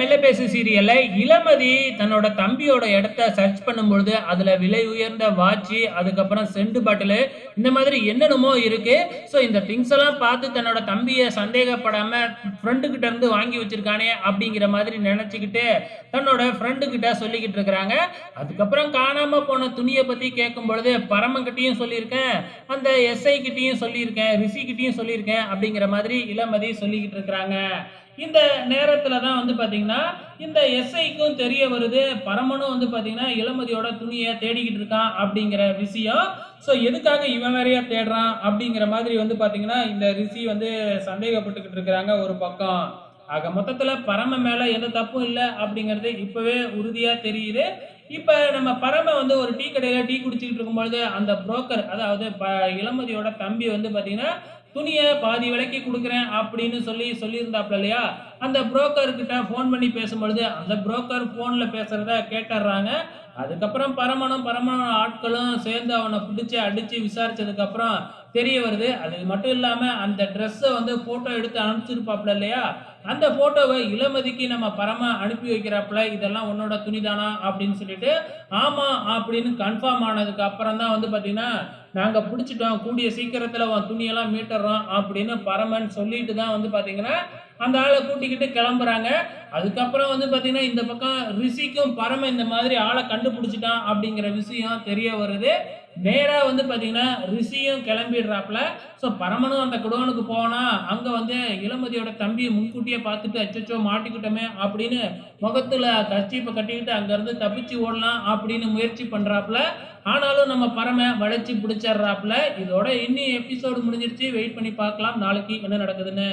மெல்ல பேசு சீரியல்ல இளமதி தன்னோட தம்பியோட இடத்த சர்ச் பண்ணும்பொழுது அதுல விலை உயர்ந்த வாட்சி அதுக்கப்புறம் செண்டு பாட்டிலு இந்த மாதிரி என்னென்னமோ இருக்கு. ஸோ இந்த திங்ஸ் எல்லாம் பார்த்து தன்னோட தம்பியை சந்தேகப்படாம ஃப்ரெண்டு கிட்ட இருந்து வாங்கி வச்சிருக்கானே அப்படிங்கிற மாதிரி நினைச்சுக்கிட்டு தன்னோட ஃப்ரெண்டு கிட்ட சொல்லிக்கிட்டு இருக்கிறாங்க. அதுக்கப்புறம் காணாம போன துணியை பத்தி கேட்கும் பொழுது பரமங்கிட்டையும் சொல்லியிருக்கேன் அந்த எஸ்ஐ கிட்டையும் சொல்லியிருக்கேன் ரிஷி கிட்டையும் சொல்லியிருக்கேன் அப்படிங்கிற மாதிரி இளமதி சொல்லிக்கிட்டு இருக்கிறாங்க. இந்த நேரத்தில் தான் வந்து பார்த்திங்கன்னா இந்த எஸ்ஐக்கும் தெரிய வருது. பரமனும் வந்து பார்த்திங்கன்னா இளமதியோட துணியை தேடிக்கிட்டு இருக்கான் அப்படிங்கிற விஷயம். ஸோ எதுக்காக இவன் வேறையா தேடுறான் அப்படிங்கிற மாதிரி வந்து பார்த்திங்கன்னா இந்த ரிஷி வந்து சந்தேகப்பட்டுக்கிட்டு இருக்கிறாங்க ஒரு பக்கம். ஆக மொத்தத்தில் பரம மேலே எந்த தப்பும் இல்லை அப்படிங்கிறது இப்போவே உறுதியாக தெரியுது. இப்போ நம்ம பரம வந்து ஒரு டீ கடையில் டீ குடிச்சிக்கிட்டு இருக்கும்பொழுது அந்த புரோக்கர் அதாவது ப- இளமதியோட தம்பி வந்து பார்த்தீங்கன்னா துணியை பாதி விலைக்கு கொடுக்குறேன் அப்படின்னு சொல்லி சொல்லியிருந்தாப்ல இல்லையா? அந்த புரோக்கர்கிட்ட ஃபோன் பண்ணி பேசும்பொழுது அந்த புரோக்கர் ஃபோனில் பேசுகிறத கேட்டுடுறாங்க அதுக்கப்புறம் பரமனும் பரமனும் ஆட்களும் சேர்ந்து அவனை பிடிச்சி அடிச்சு விசாரிச்சதுக்கு அப்புறம் தெரிய வருது. அது மட்டும் இல்லாம அந்த ட்ரெஸ்ஸை வந்து போட்டோ எடுத்து அனுப்பிச்சிருப்பாப்ல இல்லையா? அந்த போட்டோவை இளமதிக்கு நம்ம பரம அனுப்பி வைக்கிறாப்புல இதெல்லாம் உன்னோட துணிதானா? அப்படின்னு சொல்லிட்டு ஆமா அப்படின்னு கன்ஃபார்ம் ஆனதுக்கு அப்புறம் தான் வந்து பாத்தீங்கன்னா நாங்க பிடிச்சிட்டோம் கூடிய சீக்கிரத்துல உன் துணியெல்லாம் மீட்டுறோம் அப்படின்னு பரமன் சொல்லிட்டு தான் வந்து பாத்தீங்கன்னா அந்த ஆளை கூட்டிக்கிட்டு கிளம்புறாங்க. அதுக்கப்புறம் வந்து பார்த்தீங்கன்னா இந்த பக்கம் ரிஷிக்கும் பரம இந்த மாதிரி ஆளை கண்டுபிடிச்சிட்டான் அப்படிங்கிற விஷயம் தெரிய வருது. நேராக வந்து பார்த்தீங்கன்னா ரிஷியும் கிளம்பிடுறாப்புல. ஸோ பரமனும் அந்த குடோனுக்கு போனால் அங்கே வந்து இளமதியோட தம்பியை முன்கூட்டியே பார்த்துட்டு அச்சச்சோ மாட்டிக்கிட்டோமே அப்படின்னு முகத்தில் கர்ச்சீப்பை கட்டிக்கிட்டு அங்கேருந்து தப்பிச்சு ஓடலாம் அப்படின்னு முயற்சி பண்ணுறாப்புல ஆனாலும் நம்ம பரம வளைச்சி பிடிச்சிடுறாப்புல. இதோட இன்னும் எபிசோடு முடிஞ்சிருச்சு. வெயிட் பண்ணி பார்க்கலாம். நாளைக்கு என்ன நடக்குதுன்னு.